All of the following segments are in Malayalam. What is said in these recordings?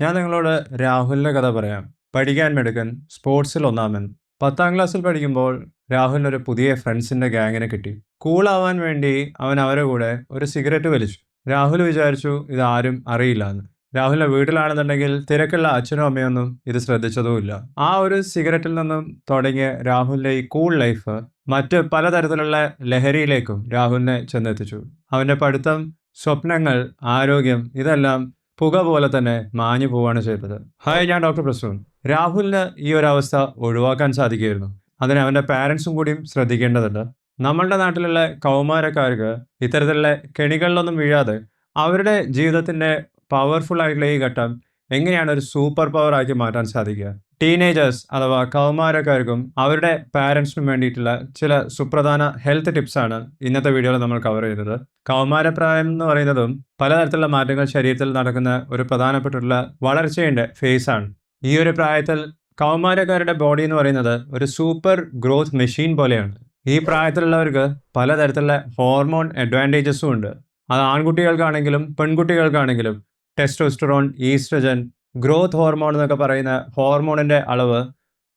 ഞാൻ നിങ്ങളോട് രാഹുലിന്റെ കഥ പറയാം. പഠിക്കാൻ മിടുക്കൻ സ്പോർട്സിൽ ഒന്നാമൻ. പത്താം ക്ലാസ്സിൽ പഠിക്കുമ്പോൾ രാഹുലിനൊരു പുതിയ ഫ്രണ്ട്സിന്റെ ഗ്യാങ്ങിനെ കിട്ടി. കൂളാവാൻ വേണ്ടി അവൻ അവരെ കൂടെ ഒരു സിഗരറ്റ് വലിച്ചു. രാഹുൽ വിചാരിച്ചു ഇത് ആരും അറിയില്ല എന്ന് രാഹുലിന്റെ വീട്ടിലാണെന്നുണ്ടെങ്കിൽ തിരക്കുള്ള അച്ഛനും അമ്മയൊന്നും ഇത് ശ്രദ്ധിച്ചതുമില്ല. ആ ഒരു സിഗരറ്റിൽ നിന്നും തുടങ്ങിയ രാഹുലിന്റെ ഈ കൂൾ ലൈഫ് മറ്റ് പലതരത്തിലുള്ള ലഹരിയിലേക്കും രാഹുലിനെ ചെന്നെത്തിച്ചു. അവന്റെ പഠിത്തം സ്വപ്നങ്ങൾ ആരോഗ്യം ഇതെല്ലാം പുക പോലെ തന്നെ മാഞ്ഞു പോവാണ് ചെയ്തത്. ഹായ് ഞാൻ ഡോക്ടർ പ്രസൂൺ. രാഹുലിന് ഈ ഒരു അവസ്ഥ ഒഴിവാക്കാൻ സാധിക്കുമായിരുന്നു അതിന് അവന്റെ പാരൻസും കൂടിയും ശ്രദ്ധിക്കേണ്ടതുണ്ട്. നമ്മളുടെ നാട്ടിലുള്ള കൗമാരക്കാർക്ക് ഇത്തരത്തിലുള്ള കെണികളിലൊന്നും വീഴാതെ അവരുടെ ജീവിതത്തിന്റെ പവർഫുൾ ആയിട്ടുള്ള ഈ ഘട്ടം എങ്ങനെയാണ് ഒരു സൂപ്പർ പവർ ആക്കി മാറ്റാൻ സാധിക്കുക? ടീനേജേഴ്സ് അഥവാ കൗമാരക്കാർക്കും അവരുടെ പാരൻസിനും വേണ്ടിയിട്ടുള്ള ചില സുപ്രധാന ഹെൽത്ത് ടിപ്സാണ് ഇന്നത്തെ വീഡിയോയിൽ നമ്മൾ കവർ ചെയ്തത്. കൗമാരപ്രായം എന്ന് പറയുന്നതും പലതരത്തിലുള്ള മാറ്റങ്ങൾ ശരീരത്തിൽ നടക്കുന്ന ഒരു പ്രധാനപ്പെട്ടുള്ള വളർച്ചയുടെ ഫേസാണ് ഈ ഒരു പ്രായത്തിൽ കൗമാരക്കാരുടെ ബോഡി എന്ന് പറയുന്നത് ഒരു സൂപ്പർ ഗ്രോത്ത് മെഷീൻ പോലെയാണ്. ഈ പ്രായത്തിലുള്ളവർക്ക് പലതരത്തിലുള്ള ഹോർമോൺ അഡ്വാന്റേജസും ഉണ്ട്. അത് ആൺകുട്ടികൾക്കാണെങ്കിലും പെൺകുട്ടികൾക്കാണെങ്കിലും ടെസ്റ്റോസ്റ്ററോൺ ഈസ്ട്രജൻ ഗ്രോത്ത് ഹോർമോൺ എന്നൊക്കെ പറയുന്ന ഹോർമോണിന്റെ അളവ്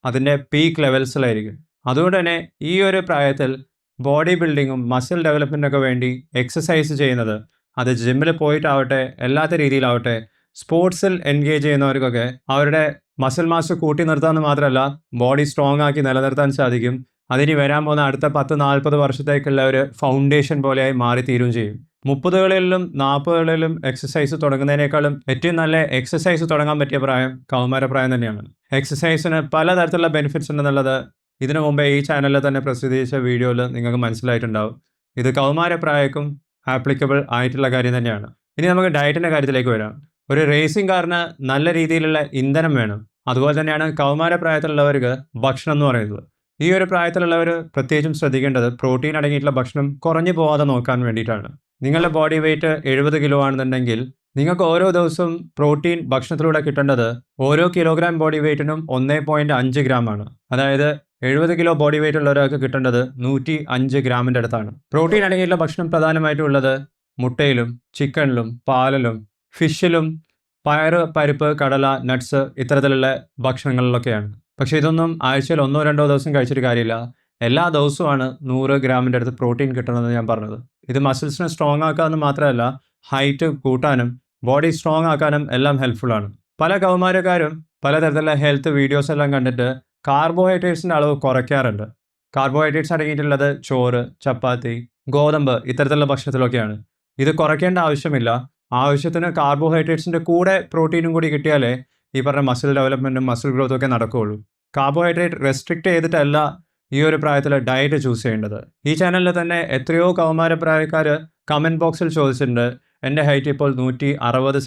അതിന്റെ പീക്ക് ലെവൽസിലായിരിക്കും അതുകൊണ്ട് തന്നെ ഈ ഒരു പ്രായത്തിൽ ബോഡി ബിൽഡിങ്ങും മസിൽ ഡെവലപ്മെന്റൊക്കെ വേണ്ടി എക്സസൈസ് ചെയ്യുന്നത് അത് ജിമ്മിൽ പോയിട്ടാവട്ടെ എല്ലാത്ത രീതിയിലാവട്ടെ സ്പോർട്സിൽ എൻഗേജ് ചെയ്യുന്നവർക്കൊക്കെ അവരുടെ മസിൽ മാസ് കൂട്ടി നിർത്താമെന്ന് മാത്രമല്ല ബോഡി സ്ട്രോങ് ആക്കി നിലനിർത്താൻ സാധിക്കും. അതിനി വരാൻ പോകുന്ന അടുത്ത പത്ത് നാൽപ്പത് വർഷത്തേക്കുള്ള ഒരു ഫൗണ്ടേഷൻ പോലെയായി മാറി തീരും ചെയ്യും. മുപ്പതുകളിലും നാൽപ്പതുകളിലും എക്സസൈസ് തുടങ്ങുന്നതിനേക്കാളും ഏറ്റവും നല്ല എക്സസൈസ് തുടങ്ങാൻ പറ്റിയ പ്രായം കൗമാര പ്രായം തന്നെയാണ്. എക്സസൈസിന് പലതരത്തിലുള്ള ബെനിഫിറ്റ്സ് ഉണ്ടെന്നുള്ളത് ഇതിനു മുമ്പേ ഈ ചാനലിൽ തന്നെ പ്രസിദ്ധീകരിച്ച വീഡിയോയിൽ നിങ്ങൾക്ക് മനസ്സിലായിട്ടുണ്ടാവും. ഇത് കൗമാരപ്രായക്കും ആപ്ലിക്കബിൾ ആയിട്ടുള്ള കാര്യം തന്നെയാണ്. ഇനി നമുക്ക് ഡയറ്റിന്റെ കാര്യത്തിലേക്ക് വരാം. ഒരു റേസിംഗ് കാറിന് നല്ല രീതിയിലുള്ള ഇന്ധനം വേണം. അതുപോലെ തന്നെയാണ് കൗമാരപ്രായത്തിലുള്ളവർക്ക് ഭക്ഷണം എന്ന് പറയുന്നത്. ഈ ഒരു പ്രായത്തിലുള്ളവർ പ്രത്യേകിച്ചും ശ്രദ്ധിക്കേണ്ടത് പ്രോട്ടീൻ അടങ്ങിയിട്ടുള്ള ഭക്ഷണം കുറഞ്ഞു പോകാതെ നോക്കാൻ വേണ്ടിയിട്ടാണ്. നിങ്ങളുടെ ബോഡി വെയിറ്റ് എഴുപത് കിലോ ആണെന്നുണ്ടെങ്കിൽ നിങ്ങൾക്ക് ഓരോ ദിവസവും പ്രോട്ടീൻ ഭക്ഷണത്തിലൂടെ കിട്ടേണ്ടത് ഓരോ കിലോഗ്രാം ബോഡി വെയിറ്റിനും ഒന്നേ പോയിന്റ് അഞ്ച് ഗ്രാം ആണ്. അതായത് എഴുപത് കിലോ ബോഡി വെയിറ്റ് ഉള്ള ഒരാൾക്ക് കിട്ടേണ്ടത് നൂറ്റി അഞ്ച് ഗ്രാമിന്റെ അടുത്താണ്. പ്രോട്ടീൻ അടങ്ങിയുള്ള ഭക്ഷണം പ്രധാനമായിട്ടും ഉള്ളത് മുട്ടയിലും ചിക്കനിലും പാലിലും ഫിഷിലും പയറ് പരിപ്പ് കടല നട്ട്സ് ഇത്തരത്തിലുള്ള ഭക്ഷണങ്ങളിലൊക്കെയാണ്. പക്ഷേ ഇതൊന്നും ആഴ്ചയിൽ ഒന്നോ രണ്ടോ ദിവസം കഴിച്ചിട്ട് കാര്യമില്ല. എല്ലാ ദിവസവുമാണ് നൂറ് ഗ്രാമിന്റെ അടുത്ത് പ്രോട്ടീൻ കിട്ടണമെന്ന് ഞാൻ പറഞ്ഞത്. ഇത് മസിൽസിനെ സ്ട്രോങ് ആക്കാമെന്ന് മാത്രമല്ല ഹൈറ്റ് കൂട്ടാനും ബോഡി സ്ട്രോങ് ആക്കാനും എല്ലാം ഹെൽപ്ഫുൾ ആണ്. പല കൗമാരക്കാരും പലതരത്തിലുള്ള ഹെൽത്ത് വീഡിയോസ് എല്ലാം കണ്ടിട്ട് കാർബോഹൈഡ്രേറ്റ്സിന്റെ അളവ് കുറയ്ക്കാറുണ്ട്. കാർബോഹൈഡ്രേറ്റ്സ് അടങ്ങിയിട്ടുള്ളത് ചോറ് ചപ്പാത്തി ഗോതമ്പ് ഇത്തരത്തിലുള്ള ഭക്ഷണത്തിലൊക്കെയാണ്. ഇത് കുറയ്ക്കേണ്ട ആവശ്യമില്ല. ആവശ്യത്തിന് കാർബോഹൈഡ്രേറ്റ്സിന്റെ കൂടെ പ്രോട്ടീനും കൂടി കിട്ടിയാലേ ഈ പറഞ്ഞ മസിൽ ഡെവലപ്മെന്റും മസിൽ ഗ്രോത്തും ഒക്കെ നടക്കുകയുള്ളൂ. കാർബോഹൈഡ്രേറ്റ് റെസ്ട്രിക്റ്റ് ചെയ്തിട്ടല്ല ഈ ഒരു പ്രായത്തിൽ ഡയറ്റ് ചൂസ് ചെയ്യേണ്ടത്. ഈ ചാനലിൽ തന്നെ എത്രയോ കൗമാരപ്രായക്കാർ കമന്റ് ബോക്സിൽ ചോദിച്ചിട്ടുണ്ട്. എന്റെ ഹൈറ്റ് ഇപ്പോൾ നൂറ്റി അറുപത്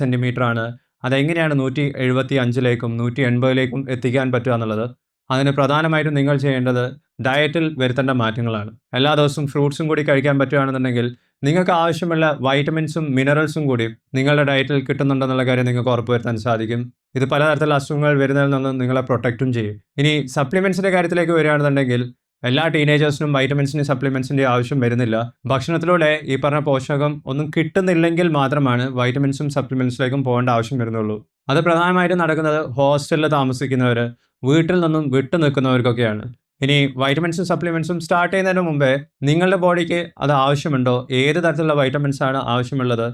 ആണ്. അതെങ്ങനെയാണ് നൂറ്റി എഴുപത്തി അഞ്ചിലേക്കും നൂറ്റി എൺപതിലേക്കും എത്തിക്കാൻ പറ്റുക എന്നുള്ളത്? അതിന് പ്രധാനമായിട്ടും നിങ്ങൾ ചെയ്യേണ്ടത് ഡയറ്റിൽ വരുത്തേണ്ട മാറ്റങ്ങളാണ്. എല്ലാ ദിവസവും ഫ്രൂട്ട്സും കൂടി കഴിക്കാൻ പറ്റുകയാണെന്നുണ്ടെങ്കിൽ നിങ്ങൾക്ക് ആവശ്യമുള്ള വൈറ്റമിൻസും മിനറൽസും കൂടി നിങ്ങളുടെ ഡയറ്റിൽ കിട്ടുന്നുണ്ടെന്നുള്ള കാര്യം നിങ്ങൾക്ക് ഉറപ്പുവരുത്താൻ സാധിക്കും. ഇത് പലതരത്തിലുള്ള അസുഖങ്ങൾ വരുന്നതിൽ നിന്ന് നിങ്ങളെ പ്രൊട്ടക്റ്റും ചെയ്യും. ഇനി സപ്ലിമെൻസിന്റെ കാര്യത്തിലേക്ക് വരികയാണെന്നുണ്ടെങ്കിൽ എല്ലാ ടീനേജേഴ്സിനും വൈറ്റമിൻസിന്റെ സപ്ലിമെൻസിന്റെ ആവശ്യം വരുന്നില്ല. ഭക്ഷണത്തിലൂടെ ഈ പറഞ്ഞ പോഷകം ഒന്നും കിട്ടുന്നില്ലെങ്കിൽ മാത്രമാണ് വൈറ്റമിൻസും സപ്ലിമെൻസിലേക്കും പോകേണ്ട ആവശ്യം വരുന്നുള്ളൂ. അത് പ്രധാനമായിട്ടും നടക്കുന്നത് ഹോസ്റ്റലിൽ താമസിക്കുന്നവർ വീട്ടിൽ നിന്നും വിട്ടു നിൽക്കുന്നവർക്കൊക്കെയാണ് ഇനി വൈറ്റമിൻസും സപ്ലിമെൻസും സ്റ്റാർട്ട് ചെയ്യുന്നതിന് മുമ്പേ നിങ്ങളുടെ ബോഡിക്ക് അത് ആവശ്യമുണ്ടോ? ഏത് തരത്തിലുള്ള വൈറ്റമിൻസ് ആണ് ആവശ്യമുള്ളത്?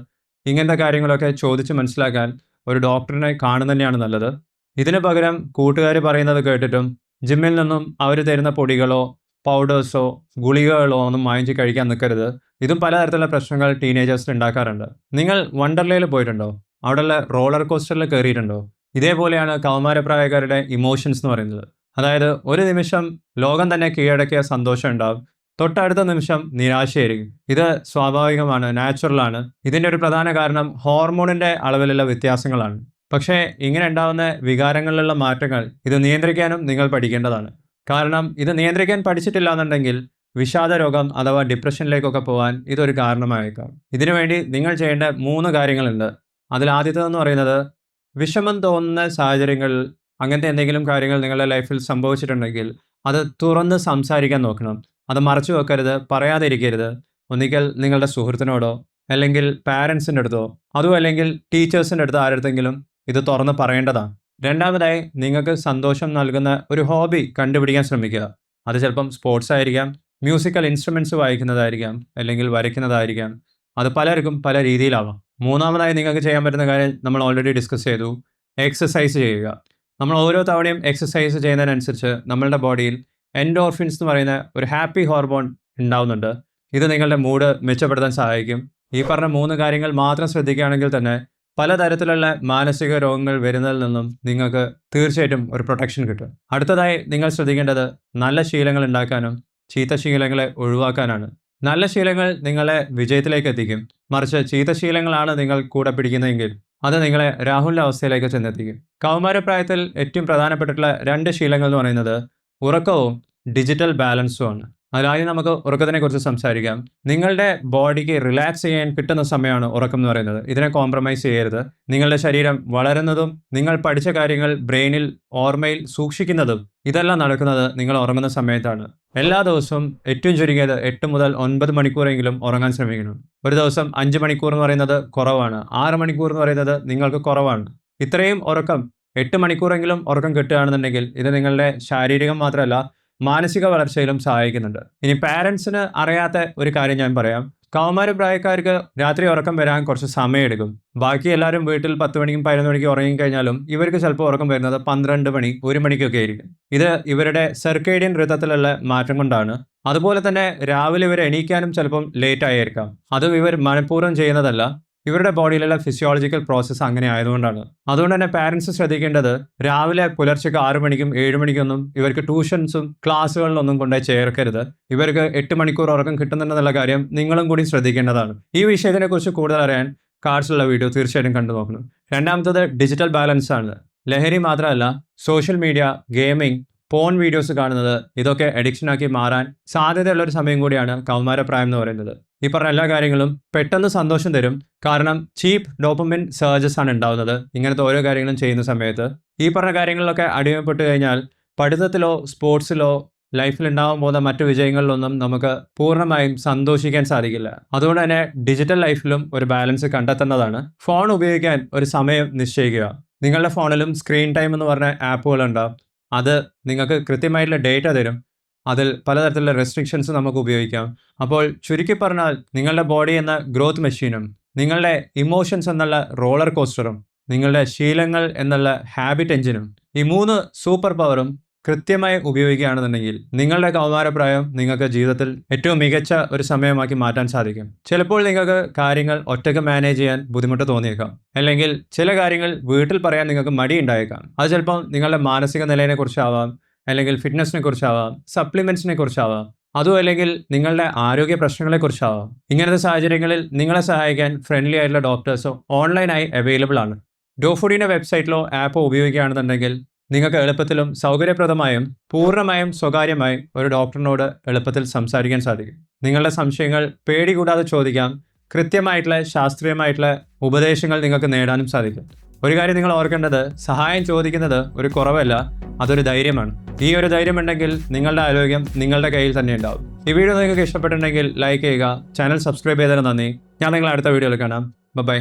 ഇങ്ങനത്തെ കാര്യങ്ങളൊക്കെ ചോദിച്ച് മനസ്സിലാക്കാൻ ഒരു ഡോക്ടറിനെ കാണുന്നത് തന്നെയാണ് നല്ലത്. ഇതിന് പകരം കൂട്ടുകാർ പറയുന്നത് കേട്ടിട്ടും ജിമ്മിൽ നിന്നും അവർ തരുന്ന പൊടികളോ പൗഡേഴ്സോ ഗുളികകളോ ഒന്നും വാങ്ങിച്ച് കഴിക്കാൻ നിൽക്കരുത്. ഇതും പലതരത്തിലുള്ള പ്രശ്നങ്ങൾ ടീനേജേഴ്സിൽ ഉണ്ടാക്കാറുണ്ട്. നിങ്ങൾ വണ്ടർലയിൽ പോയിട്ടുണ്ടോ? അവിടെയുള്ള റോളർ കോസ്റ്ററിൽ കയറിയിട്ടുണ്ടോ? ഇതേപോലെയാണ് കൗമാരപ്രായക്കാരുടെ ഇമോഷൻസ് എന്ന് പറയുന്നത്. അതായത് ഒരു നിമിഷം ലോകം തന്നെ കീഴടക്കിയ സന്തോഷം ഉണ്ടാവും. തൊട്ടടുത്ത നിമിഷം നിരാശയായിരിക്കും. ഇത് സ്വാഭാവികമാണ് നാച്ചുറലാണ് ഇതിന്റെ ഒരു പ്രധാന കാരണം ഹോർമോണിന്റെ അളവിലുള്ള വ്യത്യാസങ്ങളാണ്. പക്ഷേ ഇങ്ങനെ ഉണ്ടാകുന്ന വികാരങ്ങളിലുള്ള മാറ്റങ്ങൾ ഇത് നിയന്ത്രിക്കാനും നിങ്ങൾ പഠിക്കേണ്ടതാണ്. കാരണം ഇത് നിയന്ത്രിക്കാൻ പഠിച്ചിട്ടില്ല എന്നുണ്ടെങ്കിൽ വിഷാദ രോഗം അഥവാ ഡിപ്രഷനിലേക്കൊക്കെ പോകാൻ ഇതൊരു കാരണമായേക്കാം. ഇതിനുവേണ്ടി നിങ്ങൾ ചെയ്യേണ്ട മൂന്ന് കാര്യങ്ങളുണ്ട്. അതിൽ ആദ്യത്തേതെന്ന് പറയുന്നത് വിഷമം തോന്നുന്ന സാഹചര്യങ്ങളിൽ അങ്ങനത്തെ എന്തെങ്കിലും കാര്യങ്ങൾ നിങ്ങളുടെ ലൈഫിൽ സംഭവിച്ചിട്ടുണ്ടെങ്കിൽ അത് തുറന്ന് സംസാരിക്കാൻ നോക്കണം. അത് മറച്ചു വെക്കരുത് പറയാതിരിക്കരുത്. ഒന്നിക്കൽ നിങ്ങളുടെ സുഹൃത്തിനോടോ അല്ലെങ്കിൽ പാരൻസിന്റെ അടുത്തോ അതും അല്ലെങ്കിൽ ടീച്ചേഴ്സിന്റെ അടുത്ത് ആരടുത്തെങ്കിലും ഇത് തുറന്ന് പറയേണ്ടതാണ് രണ്ടാമതായി നിങ്ങൾക്ക് സന്തോഷം നൽകുന്ന ഒരു ഹോബി കണ്ടുപിടിക്കാൻ ശ്രമിക്കുക. അത് ചിലപ്പം സ്പോർട്സ് ആയിരിക്കാം മ്യൂസിക്കൽ ഇൻസ്ട്രുമെന്റ്സ് വായിക്കുന്നതായിരിക്കാം അല്ലെങ്കിൽ വരയ്ക്കുന്നതായിരിക്കാം. അത് പലർക്കും പല രീതിയിലാവാം. മൂന്നാമതായി നിങ്ങൾക്ക് ചെയ്യാൻ പറ്റുന്ന കാര്യം നമ്മൾ ഓൾറെഡി ഡിസ്കസ് ചെയ്തു. എക്സസൈസ് ചെയ്യുക. നമ്മൾ ഓരോ തവണയും എക്സസൈസ് ചെയ്യുന്നതിനനുസരിച്ച് നമ്മളുടെ ബോഡിയിൽ എൻഡോർഫിൻസ് എന്ന് പറയുന്ന ഒരു ഹാപ്പി ഹോർമോൺ ഉണ്ടാവുന്നുണ്ട്. ഇത് നിങ്ങളുടെ മൂഡ് മെച്ചപ്പെടുത്താൻ സഹായിക്കും. ഈ പറഞ്ഞ മൂന്ന് കാര്യങ്ങൾ മാത്രം ശ്രദ്ധിക്കുകയാണെങ്കിൽ തന്നെ പലതരത്തിലുള്ള മാനസിക രോഗങ്ങൾ വരുന്നതിൽ നിന്നും നിങ്ങൾക്ക് തീർച്ചയായിട്ടും ഒരു പ്രൊട്ടക്ഷൻ കിട്ടും. അടുത്തതായി നിങ്ങൾ ശ്രദ്ധിക്കേണ്ടത് നല്ല ശീലങ്ങൾ ഉണ്ടാക്കാനും ചീത്ത ശീലങ്ങളെ ഒഴിവാക്കാനാണ്. നല്ല ശീലങ്ങൾ നിങ്ങളെ വിജയത്തിലേക്ക് എത്തിക്കും. മറിച്ച് ചീത്ത ശീലങ്ങളാണ് നിങ്ങൾ കൂടെ പിടിക്കുന്നതെങ്കിൽ അത് നിങ്ങളെ രാഹുലിന്റെ അവസ്ഥയിലേക്ക് ചെന്നെത്തിക്കും. കൗമാരപ്രായത്തിൽ ഏറ്റവും പ്രധാനപ്പെട്ടിട്ടുള്ള രണ്ട് ശീലങ്ങൾ എന്ന് പറയുന്നത് ഉറക്കവും ഡിജിറ്റൽ ബാലൻസും ആണ്. അതിലാദ്യം നമുക്ക് ഉറക്കത്തിനെ കുറിച്ച് സംസാരിക്കാം. നിങ്ങളുടെ ബോഡിക്ക് റിലാക്സ് ചെയ്യാൻ കിട്ടുന്ന സമയമാണ് ഉറക്കം എന്ന് പറയുന്നത്. ഇതിനെ കോംപ്രമൈസ് ചെയ്യരുത്. നിങ്ങളുടെ ശരീരം വളരുന്നതും നിങ്ങൾ പഠിച്ച കാര്യങ്ങൾ ബ്രെയിനിൽ ഓർമ്മയിൽ സൂക്ഷിക്കുന്നതും ഇതെല്ലാം നടക്കുന്നത് നിങ്ങൾ ഉറങ്ങുന്ന സമയത്താണ്. എല്ലാ ദിവസവും ഏറ്റവും ചുരുങ്ങിയത് എട്ട് മുതൽ ഒൻപത് മണിക്കൂറെങ്കിലും ഉറങ്ങാൻ ശ്രമിക്കണം. ഒരു ദിവസം അഞ്ച് മണിക്കൂർ എന്ന് പറയുന്നത് കുറവാണ്. ആറ് മണിക്കൂർ എന്ന് പറയുന്നത് നിങ്ങൾക്ക് കുറവാണ്. ഇത്രയും ഉറക്കം എട്ട് മണിക്കൂറെങ്കിലും ഉറക്കം കിട്ടുകയാണെന്നുണ്ടെങ്കിൽ ഇത് നിങ്ങളുടെ ശാരീരികം മാത്രമല്ല മാനസിക വളർച്ചയിലും സഹായിക്കുന്നുണ്ട്. ഇനി പാരൻസിന് അറിയാത്ത ഒരു കാര്യം ഞാൻ പറയാം. കൗമാര പ്രായക്കാർക്ക് രാത്രി ഉറക്കം വരാൻ കുറച്ച് സമയമെടുക്കും. ബാക്കി എല്ലാവരും വീട്ടിൽ പത്ത് മണിക്കും പതിനൊന്ന് മണിക്കും ഉറങ്ങിക്കഴിഞ്ഞാലും ഇവർക്ക് ചിലപ്പോൾ ഉറക്കം വരുന്നത് പന്ത്രണ്ട് മണി ഒരു മണിക്കൊക്കെ ആയിരിക്കും. ഇത് ഇവരുടെ സെർക്കേഡിയൻ ഋതത്തിലുള്ള മാറ്റം കൊണ്ടാണ്. അതുപോലെ തന്നെ രാവിലെ ഇവർ എണീക്കാനും ചിലപ്പം ലേറ്റ് ആയിരിക്കാം. അതും ഇവർ മനഃപൂർവം ചെയ്യുന്നതല്ല. ഇവരുടെ ബോഡിയിലുള്ള ഫിസിയോളജിക്കൽ പ്രോസസ്സ് അങ്ങനെ ആയതുകൊണ്ടാണ്. അതുകൊണ്ട് തന്നെ പാരൻസ് ശ്രദ്ധിക്കേണ്ടത് രാവിലെ പുലർച്ചയ്ക്ക് ആറ് മണിക്കും ഏഴ് മണിക്കൊന്നും ഇവർക്ക് ട്യൂഷൻസും ക്ലാസ്സുകളിലൊന്നും കൊണ്ടുപോയി ചേർക്കരുത്. ഇവർക്ക് എട്ട് മണിക്കൂർ ഉറക്കം കിട്ടുന്നുണ്ടെന്നുള്ള കാര്യം നിങ്ങളും കൂടി ശ്രദ്ധിക്കേണ്ടതാണ്. ഈ വിഷയത്തിനെ വിഷയത്തിനെക്കുറിച്ച് കൂടുതൽ അറിയാൻ കാർഡ്സുള്ള വീഡിയോ തീർച്ചയായിട്ടും കണ്ടു നോക്കണം. രണ്ടാമത്തത് ഡിജിറ്റൽ ബാലൻസ് ആണ്. ലഹരി മാത്രമല്ല social media gaming porn videos കാണുന്നത് ഇതൊക്കെ അഡിക്ഷനാക്കി മാറാൻ സാധ്യതയുള്ള ഒരു സമയം കൂടിയാണ് കൗമാരപ്രായം എന്ന് പറയുന്നത്. ഈ പറഞ്ഞ എല്ലാ കാര്യങ്ങളും പെട്ടെന്ന് സന്തോഷം തരും. കാരണം ചീപ്പ് ഡോപ്പമിൻ സർജസ് ആണ് ഉണ്ടാവുന്നത്. ഇങ്ങനത്തെ ഓരോ കാര്യങ്ങളും ചെയ്യുന്ന സമയത്ത്. ഈ പറഞ്ഞ കാര്യങ്ങളിലൊക്കെ അടിമപ്പെട്ട് കഴിഞ്ഞാൽ പഠിത്തത്തിലോ സ്പോർട്സിലോ ലൈഫിൽ ഉണ്ടാവാൻ പോകുന്ന മറ്റു വിജയങ്ങളിലൊന്നും നമുക്ക് പൂർണമായും സന്തോഷിക്കാൻ സാധിക്കില്ല. അതുകൊണ്ട് തന്നെ ഡിജിറ്റൽ ലൈഫിലും ഒരു ബാലൻസ് കണ്ടെത്തുന്നതാണ് ഫോൺ ഉപയോഗിക്കാൻ ഒരു സമയം നിശ്ചയിക്കുക. നിങ്ങളുടെ ഫോണിലും സ്ക്രീൻ ടൈം എന്ന് പറഞ്ഞ ആപ്പുകളുണ്ടാവും അത് നിങ്ങൾക്ക് കൃത്യമായിട്ടുള്ള ഡേറ്റ തരും. അതിൽ പലതരത്തിലുള്ള റെസ്ട്രിക്ഷൻസ് നമുക്ക് ഉപയോഗിക്കാം. അപ്പോൾ ചുരുക്കി പറഞ്ഞാൽ നിങ്ങളുടെ ബോഡി എന്ന ഗ്രോത്ത് മെഷീനും നിങ്ങളുടെ ഇമോഷൻസ് എന്നുള്ള റോളർ കോസ്റ്ററും നിങ്ങളുടെ ശീലങ്ങൾ എന്നുള്ള ഹാബിറ്റ് എഞ്ചിനും ഈ മൂന്ന് സൂപ്പർ പവറും കൃത്യമായി ഉപയോഗിക്കുകയാണെന്നുണ്ടെങ്കിൽ നിങ്ങളുടെ കൗമാരപ്രായം നിങ്ങൾക്ക് ജീവിതത്തിൽ ഏറ്റവും മികച്ച ഒരു സമയമാക്കി മാറ്റാൻ സാധിക്കും. ചിലപ്പോൾ നിങ്ങൾക്ക് കാര്യങ്ങൾ ഒറ്റയ്ക്ക് മാനേജ് ചെയ്യാൻ ബുദ്ധിമുട്ട് തോന്നിയേക്കാം. അല്ലെങ്കിൽ ചില കാര്യങ്ങൾ വീട്ടിൽ പറയാൻ നിങ്ങൾക്ക് മടി ഉണ്ടായേക്കാം അത് ചിലപ്പോൾ നിങ്ങളുടെ മാനസിക നിലയെ കുറിച്ചാവാം അല്ലെങ്കിൽ ഫിറ്റ്നസിനെ കുറിച്ചാവാം സപ്ലിമെന്റ്സിനെ കുറിച്ചാവാം അതും അല്ലെങ്കിൽ നിങ്ങളുടെ ആരോഗ്യ പ്രശ്നങ്ങളെക്കുറിച്ചാവാം ഇങ്ങനത്തെ സാഹചര്യങ്ങളിൽ നിങ്ങളെ സഹായിക്കാൻ ഫ്രണ്ട്ലി ആയിട്ടുള്ള ഡോക്ടേഴ്സോ ഓൺലൈനായി അവൈലബിൾ ആണ്. ഡോഫുഡിന്റെ വെബ്സൈറ്റിലോ ആപ്പോ ഉപയോഗിക്കുകയാണെന്നുണ്ടെങ്കിൽ നിങ്ങൾക്ക് എളുപ്പത്തിലും സൗകര്യപ്രദമായും പൂർണമായും സ്വകാര്യമായി ഒരു ഡോക്ടറിനോട് എളുപ്പത്തിൽ സംസാരിക്കാൻ സാധിക്കും. നിങ്ങളുടെ സംശയങ്ങൾ പേടി കൂടാതെ ചോദിക്കാം. കൃത്യമായിട്ടുള്ള ശാസ്ത്രീയമായിട്ടുള്ള ഉപദേശങ്ങൾ നിങ്ങൾക്ക് നേടാനും സാധിക്കും. ഒരു കാര്യം നിങ്ങൾ ഓർക്കേണ്ടത് സഹായം ചോദിക്കുന്നത് ഒരു കുറവല്ല അതൊരു ധൈര്യമാണ്. ഈ ഒരു ധൈര്യം ഉണ്ടെങ്കിൽ നിങ്ങളുടെ ആരോഗ്യം നിങ്ങളുടെ കയ്യിൽ തന്നെ ഉണ്ടാവും. ഈ വീഡിയോ നിങ്ങൾക്ക് ഇഷ്ടപ്പെട്ടിട്ടുണ്ടെങ്കിൽ ലൈക്ക് ചെയ്യുക ചാനൽ സബ്സ്ക്രൈബ് ചെയ്തതിന് നന്ദി. ഞാൻ നിങ്ങളെ അടുത്ത വീഡിയോയിൽ കാണാം. ബൈ